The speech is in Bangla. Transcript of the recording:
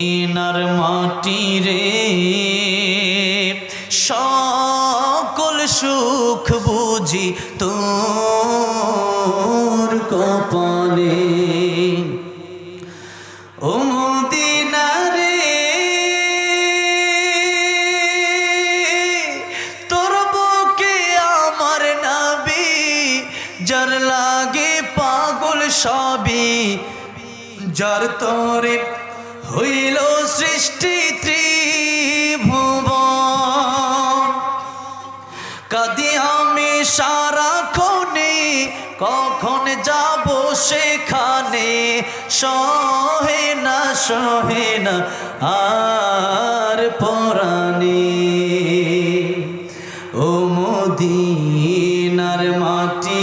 ইনার মাটি রে, সকল সুখ বুঝি তোর কপালে। ও তোর বুকে আমার নাবি, যার লাগে পাগল সবই, যার তরে হইল সৃষ্টি ত্রিভুবন। কাদি আমি সারা সারাক্ষণে কখন যাব সেখানে? সহে না সহে না, আর পরাণে। ও মদিনার মাটি